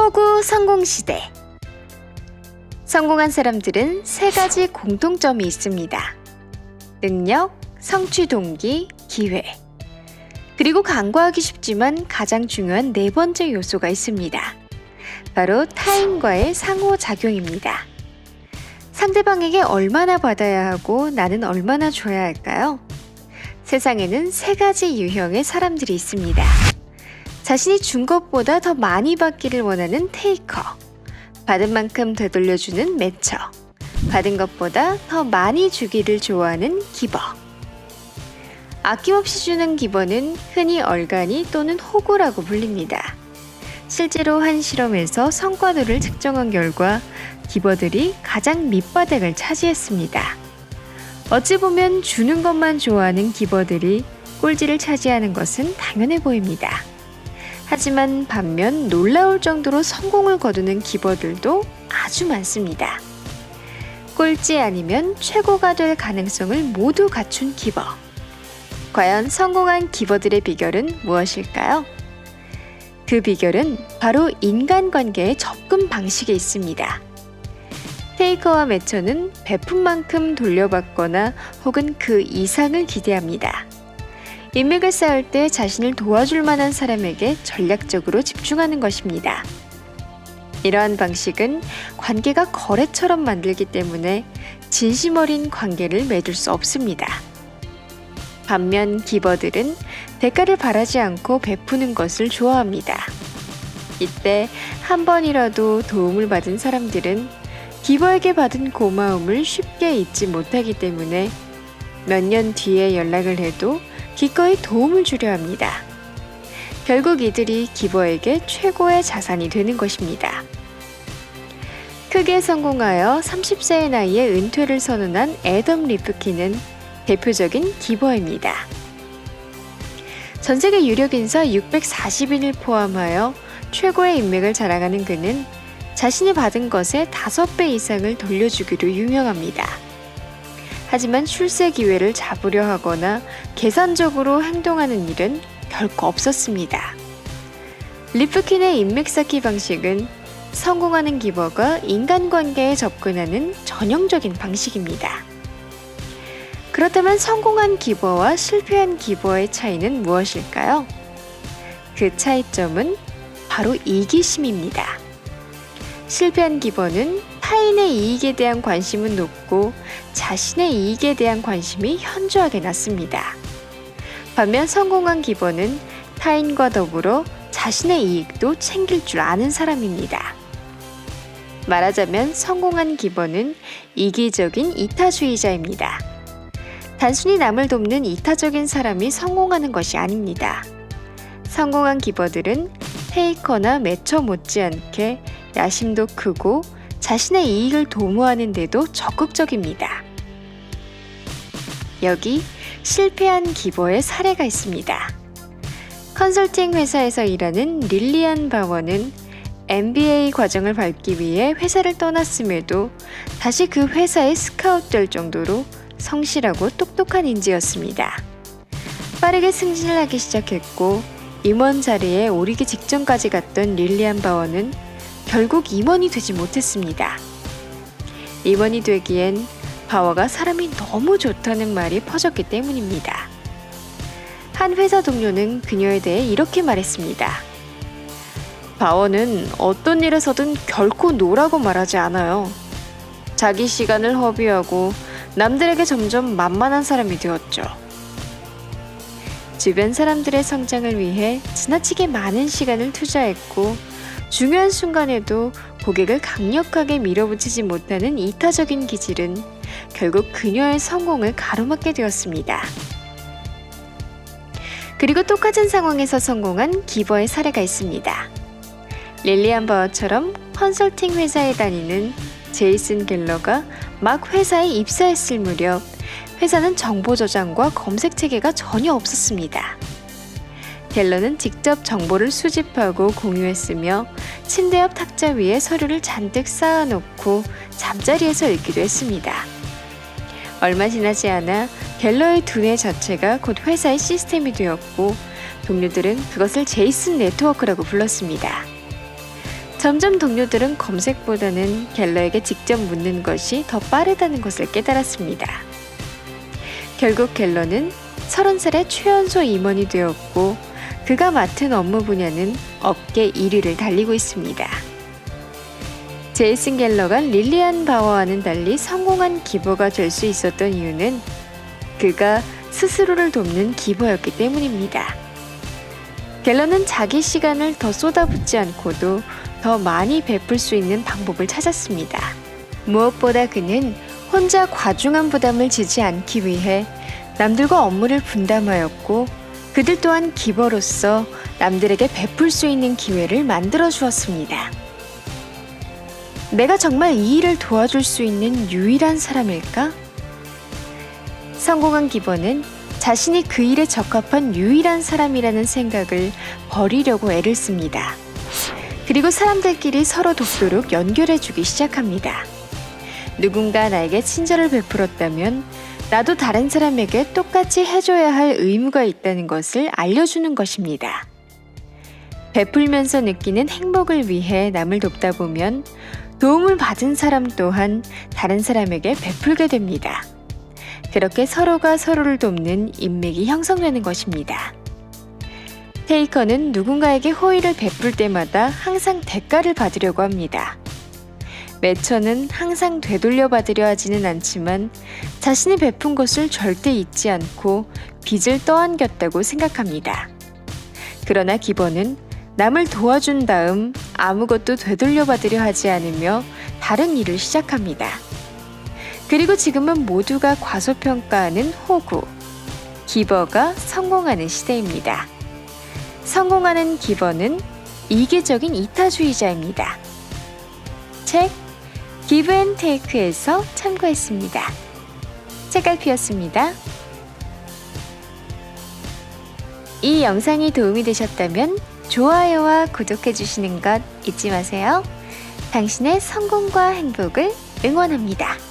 호구 성공시대. 성공한 사람들은 세 가지 공통점이 있습니다. 능력, 성취 동기, 기회. 그리고 간과하기 쉽지만 가장 중요한 네 번째 요소가 있습니다. 바로 타인과의 상호작용입니다. 상대방에게 얼마나 받아야 하고 나는 얼마나 줘야 할까요? 세상에는 세 가지 유형의 사람들이 있습니다. 자신이 준 것보다 더 많이 받기를 원하는 테이커. 받은 만큼 되돌려주는 매처. 받은 것보다 더 많이 주기를 좋아하는 기버. 아낌없이 주는 기버는 흔히 얼간이 또는 호구라고 불립니다. 실제로 한 실험에서 성과도를 측정한 결과 기버들이 가장 밑바닥을 차지했습니다. 어찌 보면 주는 것만 좋아하는 기버들이 꼴찌를 차지하는 것은 당연해 보입니다. 하지만 반면 놀라울 정도로 성공을 거두는 기버들도 아주 많습니다. 꼴찌 아니면 최고가 될 가능성을 모두 갖춘 기버. 과연 성공한 기버들의 비결은 무엇일까요? 그 비결은 바로 인간관계의 접근 방식에 있습니다. 테이커와 매처는 베푼 만큼 돌려받거나 혹은 그 이상을 기대합니다. 인맥을 쌓을 때 자신을 도와줄 만한 사람에게 전략적으로 집중하는 것입니다. 이러한 방식은 관계가 거래처럼 만들기 때문에 진심 어린 관계를 맺을 수 없습니다. 반면 기버들은 대가를 바라지 않고 베푸는 것을 좋아합니다. 이때 한 번이라도 도움을 받은 사람들은 기버에게 받은 고마움을 쉽게 잊지 못하기 때문에 몇 년 뒤에 연락을 해도 기꺼이 도움을 주려 합니다. 결국 이들이 기버에게 최고의 자산이 되는 것입니다. 크게 성공하여 30세의 나이에 은퇴를 선언한 애덤 리프키는 대표적인 기버입니다. 전 세계 유력 인사 640인을 포함하여 최고의 인맥을 자랑하는 그는 자신이 받은 것의 5배 이상을 돌려주기로 유명합니다. 하지만 출세 기회를 잡으려 하거나 계산적으로 행동하는 일은 결코 없었습니다. 리프킨의 인맥 쌓기 방식은 성공하는 기버가 인간관계에 접근하는 전형적인 방식입니다. 그렇다면 성공한 기버와 실패한 기버의 차이는 무엇일까요? 그 차이점은 바로 이기심입니다. 실패한 기버는 타인의 이익에 대한 관심은 높고 자신의 이익에 대한 관심이 현저하게 낮습니다. 반면 성공한 기버는 타인과 더불어 자신의 이익도 챙길 줄 아는 사람입니다. 말하자면 성공한 기버는 이기적인 이타주의자입니다. 단순히 남을 돕는 이타적인 사람이 성공하는 것이 아닙니다. 성공한 기버들은 테이커나 매처 못지않게 야심도 크고 자신의 이익을 도모하는 데도 적극적입니다. 여기 실패한 기버의 사례가 있습니다. 컨설팅 회사에서 일하는 릴리안 바워는 MBA 과정을 밟기 위해 회사를 떠났음에도 다시 그 회사에 스카웃될 정도로 성실하고 똑똑한 인재였습니다. 빠르게 승진을 하기 시작했고 임원 자리에 오르기 직전까지 갔던 릴리안 바워는 결국 임원이 되지 못했습니다. 임원이 되기엔 바워가 사람이 너무 좋다는 말이 퍼졌기 때문입니다. 한 회사 동료는 그녀에 대해 이렇게 말했습니다. 바워는 어떤 일에서든 결코 노라고 말하지 않아요. 자기 시간을 허비하고 남들에게 점점 만만한 사람이 되었죠. 주변 사람들의 성장을 위해 지나치게 많은 시간을 투자했고 중요한 순간에도 고객을 강력하게 밀어붙이지 못하는 이타적인 기질은 결국 그녀의 성공을 가로막게 되었습니다. 그리고 똑같은 상황에서 성공한 기버의 사례가 있습니다. 릴리안 바워처럼 컨설팅 회사에 다니는 제이슨 갤러가 막 회사에 입사했을 무렵 회사는 정보 저장과 검색 체계가 전혀 없었습니다. 갤러는 직접 정보를 수집하고 공유했으며 침대 옆 탁자 위에 서류를 잔뜩 쌓아놓고 잠자리에서 읽기도 했습니다. 얼마 지나지 않아 갤러의 두뇌 자체가 곧 회사의 시스템이 되었고 동료들은 그것을 제이슨 네트워크라고 불렀습니다. 점점 동료들은 검색보다는 갤러에게 직접 묻는 것이 더 빠르다는 것을 깨달았습니다. 결국 갤러는 30살의 최연소 임원이 되었고 그가 맡은 업무 분야는 업계 1위를 달리고 있습니다. 제이슨 갤러가 릴리안 바워와는 달리 성공한 기버가 될 수 있었던 이유는 그가 스스로를 돕는 기버였기 때문입니다. 갤러는 자기 시간을 더 쏟아붓지 않고도 더 많이 베풀 수 있는 방법을 찾았습니다. 무엇보다 그는 혼자 과중한 부담을 지지 않기 위해 남들과 업무를 분담하였고 그들 또한 기버로서 남들에게 베풀 수 있는 기회를 만들어 주었습니다. 내가 정말 이 일을 도와줄 수 있는 유일한 사람일까? 성공한 기버는 자신이 그 일에 적합한 유일한 사람이라는 생각을 버리려고 애를 씁니다. 그리고 사람들끼리 서로 돕도록 연결해주기 시작합니다. 누군가 나에게 친절을 베풀었다면 나도 다른 사람에게 똑같이 해줘야 할 의무가 있다는 것을 알려주는 것입니다. 베풀면서 느끼는 행복을 위해 남을 돕다 보면 도움을 받은 사람 또한 다른 사람에게 베풀게 됩니다. 그렇게 서로가 서로를 돕는 인맥이 형성되는 것입니다. 테이커는 누군가에게 호의를 베풀 때마다 항상 대가를 받으려고 합니다. 매처는 항상 되돌려 받으려 하지는 않지만 자신이 베푼 것을 절대 잊지 않고 빚을 떠안겼다고 생각합니다. 그러나 기버는 남을 도와준 다음 아무것도 되돌려 받으려 하지 않으며 다른 일을 시작합니다. 그리고 지금은 모두가 과소평가하는 호구, 기버가 성공하는 시대입니다. 성공하는 기버는 이기적인 이타주의자입니다. 책 기브 앤 테이크에서 참고했습니다. 책갈피였습니다. 이 영상이 도움이 되셨다면 좋아요와 구독해 주시는 것 잊지 마세요. 당신의 성공과 행복을 응원합니다.